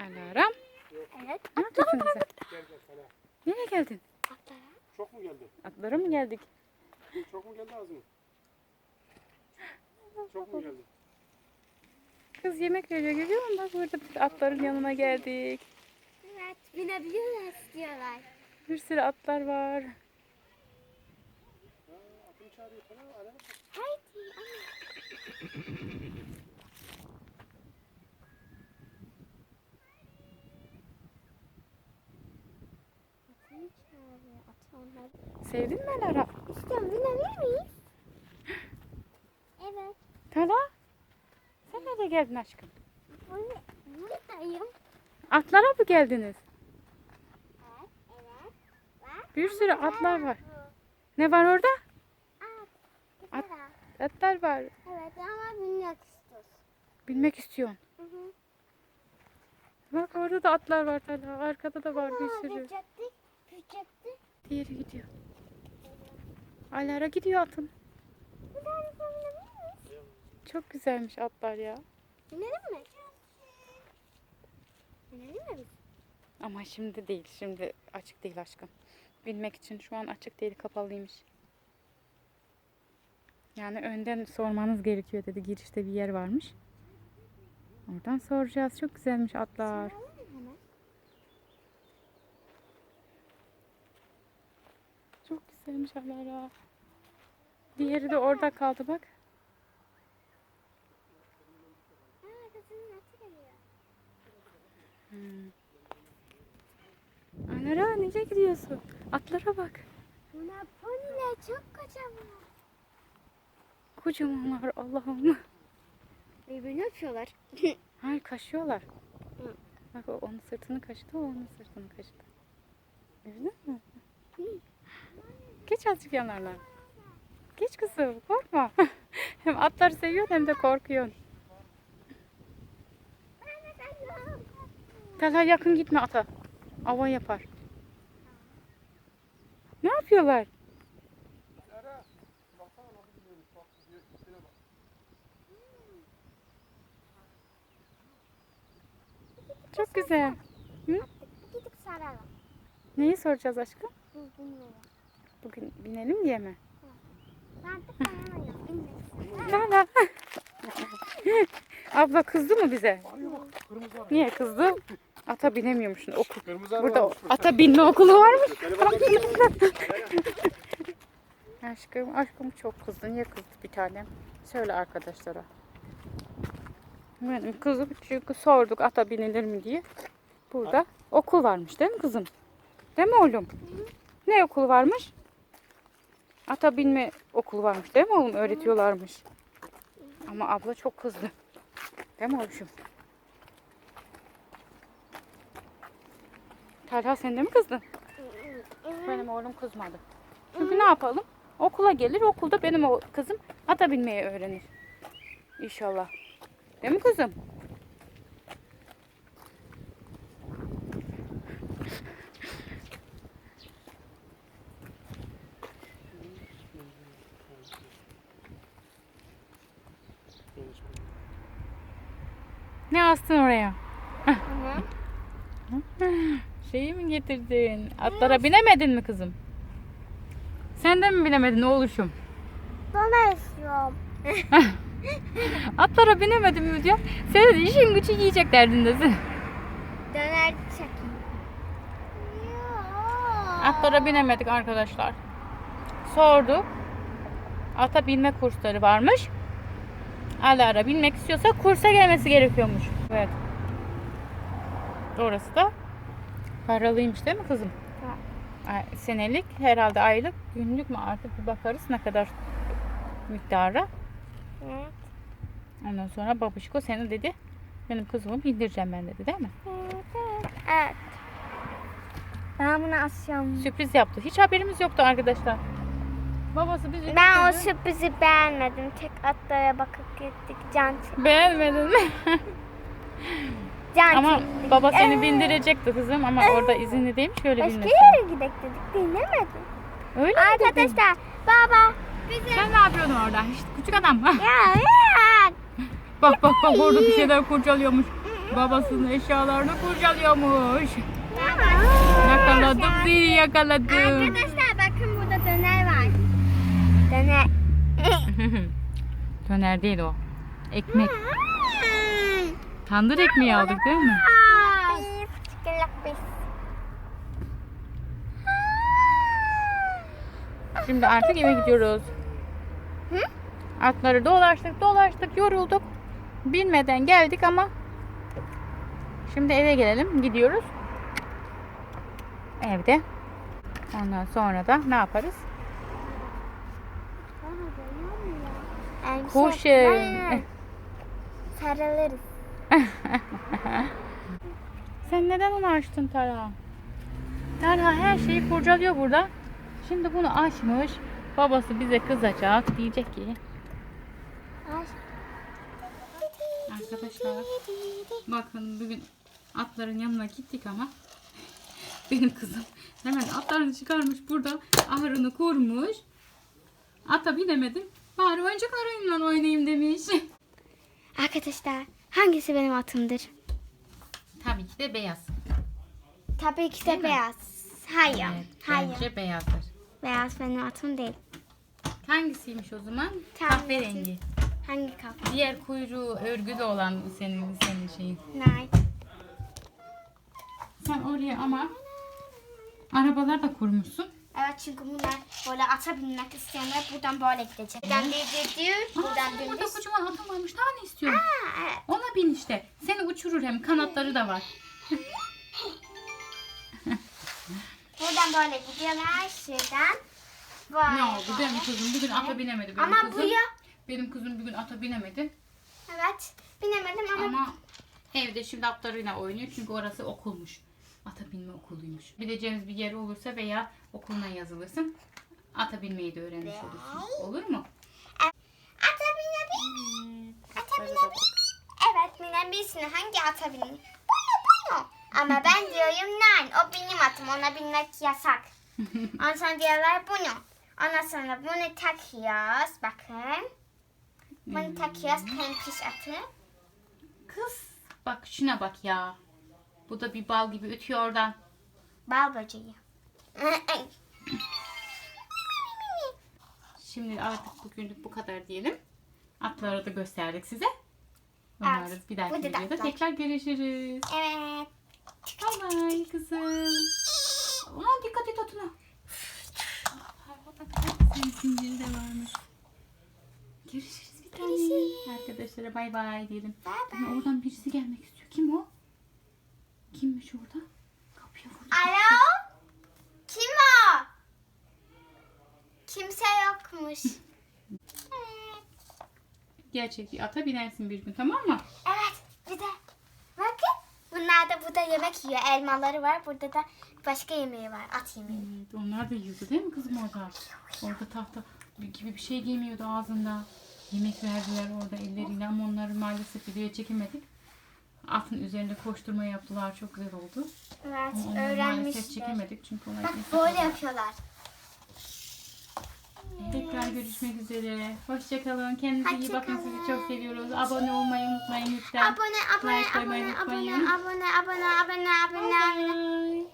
Alarm. Evet. Ne yapıyorsun sen? Gel gel sana. Nereye geldin? Atlara. Çok mu geldi? Atlara mı geldik? Çok mu geldi az mı? Çok mu geldi? Kız yemek veriyor görüyor musun? Bak burada biz atların yanına geldik. Evet. Binebiliyorlar istiyorlar. Bir sürü atlar var. Ha, atını çağırıyor sana. Haydi. Anne. Atını çağırıyor. Atı onlar. Sevdin mi Alara? İstiyorum binebilir miyiz? Evet. Tala? Sen nereye geldin aşkım? Buradayım. Atlara mı geldiniz? Evet. Evet. Bir sürü atlar var. Ne var orada? At. At. Atlar var. Evet ama binmek istiyoruz. Bilmek istiyorsun. Hı hı. Bak orada da atlar var Tala. Arkada da var bir Aa, sürü. Küçekti. Küçekti. Diğeri gidiyor. Alara gidiyor atın. Çok güzelmiş atlar ya. Binelim mi? Binelim mi? Ama şimdi değil. Şimdi açık değil aşkım. Bilmek için şu an açık değil kapalıymış. Yani önden sormanız gerekiyor dedi. Girişte bir yer varmış. Oradan soracağız. Çok güzelmiş atlar. Güzelmiş Alara. Diğeri de orada kaldı bak. Geliyor. Alara nereye gidiyorsun? Atlara bak. Buna poniler çok kocaman. Kocamanlar Allah'ım. Birbirini öpüyorlar. Hayır kaşıyorlar. Hı. Bak onun sırtını kaşıdı, o onun sırtını kaşıdı. Gördün mü? Geç azıcık yanlarına. Geç kızım, korkma. hem atları seviyorsun hem de korkuyorsun. Talha yakın gitme ata. Ava yapar. Ne yapıyorlar? Çok güzel. Gidip saralım. Neyi soracağız aşkım? Bilmiyorum. Bugün binelim diye mi? Talha. Abla kızdı mı bize? Niye kızdı? Ata binemiyormuşsun. Okul. Kırmızı. Burada ata binme okulu varmış. Aşkım, aşkım çok kızdı. Niye kızdı bir tanem? Söyle arkadaşlara. Benim kızım çünkü sorduk ata binilir mi diye. Burada okul varmış değil mi kızım? Değil mi oğlum? Ne okulu varmış? Ata binme okulu varmış değil mi oğlum? Öğretiyorlarmış. Ama abla çok kızdı. Değil mi oğlum? Talha sen de mi kızdın? Benim oğlum kızmadı. Çünkü ne yapalım? Okula gelir, okulda benim o kızım ata binmeyi öğrenir. İnşallah. Değil mi kızım? Ne astın oraya? Şeyi mi getirdin? Atlara binemedin mi kızım? Sen de mi binemedin oğluşum? Dona istiyorum. Atlara binemedin mi diyor. Senin işin gücü yiyecek derdindesin. Döner çekeyim. Atlara binemedik arkadaşlar. Sorduk. Ata binme kursları varmış. Alara binmek istiyorsa kursa gelmesi gerekiyormuş. Evet. Orası da paralıymış değil mi kızım? Ay, Senelik herhalde aylık günlük mü artık bir bakarız ne kadar miktara. Evet. Ondan sonra babuşko seni dedi benim kızımı bindireceğim ben dedi değil mi? Evet. Evet. Ben bunu asıyorum. Sürpriz yaptı. Hiç haberimiz yoktu arkadaşlar. Babası bizi Ben o götürdü. sürprizi beğenmedim. Tek atlara bakıp gittik. Can çektik. Beğenmedin mi? Can ama çektik. baba seni bindirecekti kızım ama orada izinli değilmiş öyle Başka binmesin. yere gidelim dedik. Dinlemedim. Öyle mi dedin? Arkadaşlar baba bize Sen ne yapıyordun orada? İşte küçük adam. ya ya bak bak bak orada bir şeyler kurcalıyormuş. Babasının eşyalarını kurcalıyormuş. Yakaladım seni yakaladım. Arkadaşlar bakın burada döner var. Döner. Döner değil o. Ekmek. Tandır ekmeği aldık değil mi? Şimdi artık eve gidiyoruz. Hı? Atları dolaştık dolaştık yorulduk. Binmeden geldik ama şimdi eve gelelim gidiyoruz. Evde. Ondan sonra da ne yaparız? Kuşu. Aynen. Sarılırız. Sen neden onu açtın Tara? Tara her şeyi kurcalıyor burada. Şimdi bunu açmış. Babası bize kızacak. Diyecek ki Arkadaşlar bakın bugün atların yanına gittik ama benim kızım hemen atlarını çıkarmış burada ahırını kurmuş. Ata binemedim. Bari oyuncak arayımla oynayayım demiş. Arkadaşlar hangisi benim atımdır? Tabii ki de beyaz. Tabii ki Değil de mi? beyaz. Hayır. Evet, hayır. bence beyazdır. Beyaz benim atım değil. Hangisiymiş o zaman? Kahverengi. Hangi kapı? Diğer kuyruğu örgülü olan senin senin şeyin. Nay. Sen oraya ama arabalar da kurmuşsun. Evet çünkü bunlar böyle ata binmek isteyenler buradan böyle gidecek. Buradan bir diyor, buradan senin burada kocaman atın varmış. Daha ne istiyorsun? Aa, evet. Ona bin işte. Seni uçurur hem kanatları da var. Buradan böyle gidiyorlar şuradan. Vay Ne oldu? vay. Benim kızım bugün ata binemedi. Benim Ama kızım, bu ya. Benim kızım bugün ata binemedi. Evet. Binemedim ama, Ama evde şimdi atlarıyla oynuyor. Çünkü orası okulmuş. Ata binme okuluymuş. Bileceğiniz bir yer olursa veya okuluna yazılırsın. Ata binmeyi de öğrenmiş olursun. Olur mu? ata binebilir. Ata binebilir. Evet binebilirsin. Hangi ata bineyim? Bunu bunu. Ama ben diyorum nein. O benim atım. Ona binmek yasak. Ondan sonra diyorlar bunu. Ondan sonra bunu takıyoruz. Bakın. Bunu takıyoruz. Pempiş atı. Kız bak şuna bak ya. Bu da bir bal gibi ötüyor oradan. Bal böceği. Şimdi artık bugünlük bu kadar diyelim. Atları da gösterdik size. Umarız Evet, bir dahaki bu da videoda atlar. tekrar görüşürüz. evet. Bay bay kızım. Aman dikkat et atına. Senin zinciri de varmış. Görüşürüz bir tane. Görüşürüz. Arkadaşlara bay bay diyelim. Bay bay. Oradan birisi gelmek istiyor. Kim o? Kimmiş orada? Kapıya vurdu. Alo? Kim o? Kimse yokmuş. Gerçek ata binersin bir gün tamam mı? Evet. Bir de bakın. Bunlar da burada yemek yiyor. Elmaları var. Burada da başka yemeği var. At yemeği. Evet, onlar da yiyordu değil mi kızım orada? Orada tahta gibi bir şey giymiyordu ağzında. Yemek verdiler orada elleriyle ama onları maalesef videoya çekemedik. Atın üzerinde koşturma yaptılar. Çok güzel oldu. Evet. Ama onları maalesef Öğrenmişler. çekemedik çünkü onlar Bak böyle yapıyorlar. Tekrar görüşmek üzere. Hoşçakalın. Kendinize iyi bakın. Hoşça Sizi çok seviyoruz. Abone olmayı unutmayın lütfen. Abone, abone, Like koymayı abone, abone, abone, abone, abone, abone, abone. Bye.